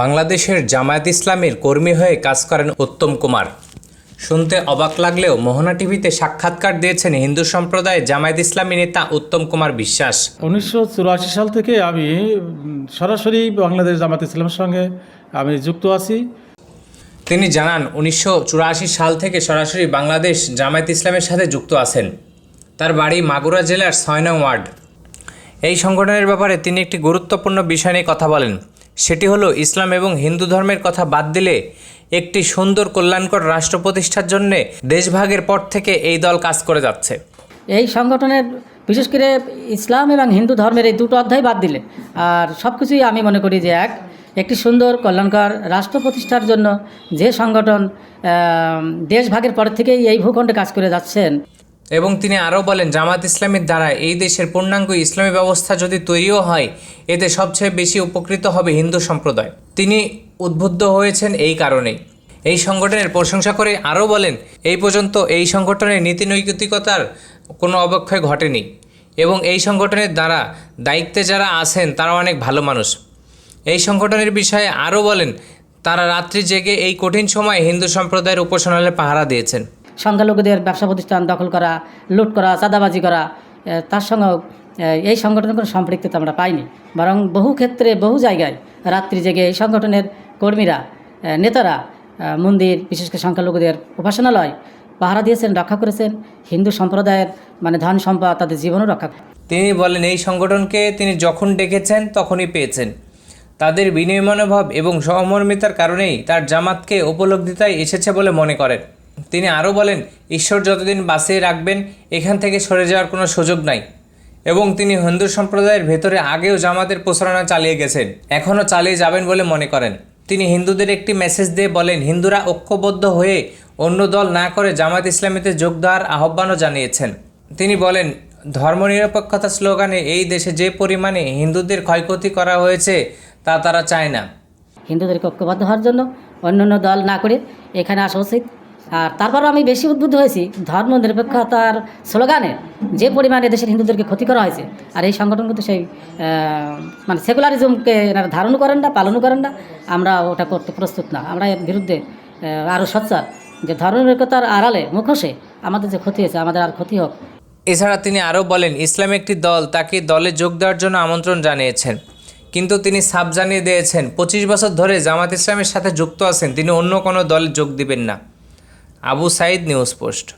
বাংলাদেশের জামায়াত ইসলামের কর্মী হয়ে কাজ করেন উত্তম কুমার। শুনতে অবাক লাগলেও মোহনা টিভিতে সাক্ষাৎকার দিয়েছেন হিন্দু সম্প্রদায়ের জামায়াত ইসলামী নেতা উত্তম কুমার বিশ্বাস। উনিশশো চুরাশি সাল থেকে আমি সরাসরি বাংলাদেশ জামাত ইসলামের সঙ্গে আমি যুক্ত আছি। তিনি জানান উনিশশো চুরাশি সাল থেকে সরাসরি বাংলাদেশ জামায়াত ইসলামের সাথে যুক্ত আছেন। তার বাড়ি মাগুরা জেলার ছয় নং ওয়ার্ড। এই সংগঠনের ব্যাপারে তিনি একটি গুরুত্বপূর্ণ বিষয় নিয়ে কথা বলেন। সেটি হলো ইসলাম এবং হিন্দু ধর্মের কথা বাদ দিলে একটি সুন্দর কল্যাণকর রাষ্ট্র প্রতিষ্ঠার জন্যে দেশভাগের পর থেকে এই দল কাজ করে যাচ্ছে। এই সংগঠনের বিশেষ করে ইসলাম এবং হিন্দু ধর্মের এই দুটো অধ্যায় বাদ দিলে, আর সব কিছুই আমি মনে করি যে এক, একটি সুন্দর কল্যাণকর রাষ্ট্র প্রতিষ্ঠার জন্য যে সংগঠন দেশভাগের পর থেকেই এই ভূখণ্ডে কাজ করে যাচ্ছেন। এবং তিনি আরও বলেন, জামাত ইসলামের দ্বারা এই দেশের পূর্ণাঙ্গ ইসলামী ব্যবস্থা যদি তৈরিও হয়, এতে সবচেয়ে বেশি উপকৃত হবে হিন্দু সম্প্রদায়। তিনি উদ্বুদ্ধ হয়েছেন এই কারণেই। এই সংগঠনের প্রশংসা করে আরও বলেন, এই পর্যন্ত এই সংগঠনের নীতি নৈতিকতার কোনো অবক্ষয় ঘটেনি এবং এই সংগঠনের দ্বারা দায়িত্বে যারা আছেন, তারা অনেক ভালো মানুষ। এই সংগঠনের বিষয়ে আরও বলেন, তারা রাত্রি জেগে এই কঠিন সময়ে হিন্দু সম্প্রদায়ের উপাসনালয়ে পাহারা দিয়েছেন। সংখ্যালঘুদের ব্যবসা প্রতিষ্ঠান দখল করা, লুট করা, চাঁদাবাজি করা তার সঙ্গেও এই সংগঠনের কোনো সম্পৃক্ততা আমরা পাইনি। বরং বহু ক্ষেত্রে, বহু জায়গায় রাত্রি জেগে এই সংগঠনের কর্মীরা নেতারা মন্দির, বিশেষ করে সংখ্যালঘুদের উপাসনালয়, পাহারা দিয়েছেন, রক্ষা করেছেন, হিন্দু সম্প্রদায়ের মানে ধন সম্পদ, তাদের জীবনও রক্ষা তিনি বলেন, এই সংগঠনকে তিনি যখন ডেকেছেন, তখনই পেয়েছেন। তাদের বিনয় মনোভাব এবং সহমর্মিতার কারণেই তার জামাতকে উপলব্ধিতায় এসেছে বলে মনে করেন। তিনি আরও বলেন, ঈশ্বর যতদিন বাঁচিয়ে রাখবেন, এখান থেকে সরে যাওয়ার কোনো সুযোগ নাই। এবং তিনি হিন্দু সম্প্রদায়ের ভেতরে আগেও জামাতের প্রচারণা চালিয়ে গেছেন, এখনও চালিয়ে যাবেন বলে মনে করেন। তিনি হিন্দুদের একটি মেসেজ দিয়ে বলেন, হিন্দুরা ঐক্যবদ্ধ হয়ে অন্য দল না করে জামাত ইসলামীতে যোগ দেওয়ার আহ্বানও জানিয়েছেন। তিনি বলেন, ধর্মনিরপেক্ষতা স্লোগানে এই দেশে যে পরিমাণে হিন্দুদের ক্ষয়ক্ষতি করা হয়েছে, তা তারা চায় না। হিন্দুদেরকে ঐক্যবদ্ধ হওয়ার জন্য অন্য দল না করে এখানে আসা উচিত। আর তারপরও আমি বেশি উদ্বুদ্ধ হয়েছি ধর্ম, নিরপেক্ষতার স্লোগানে যে পরিমাণে দেশের হিন্দুদেরকে ক্ষতি করা হয়েছে আর এই সংগঠন কিন্তু সেই মানে সেকুলারিজমকে এনারা ধারণও করেন না পালনও করেন না, আমরা ওটা করতে প্রস্তুত না। আমরা এর বিরুদ্ধে আরও সচ্চার যে ধর্ম, নিরপেক্ষতার আড়ালে মুখোশে আমাদের যে ক্ষতি হয়েছে, আমাদের আর ক্ষতি হোক। এছাড়া তিনি আরও বলেন, ইসলাম একটি দল, তাকে দলে যোগ দেওয়ার জন্য আমন্ত্রণ জানিয়েছেন। কিন্তু তিনি সাপ জানিয়ে দিয়েছেন, পঁচিশ বছর ধরে জামাত ইসলামের সাথে যুক্ত আছেন, তিনি অন্য কোনো দলে যোগ দিবেন না। Abu સાઈદ news post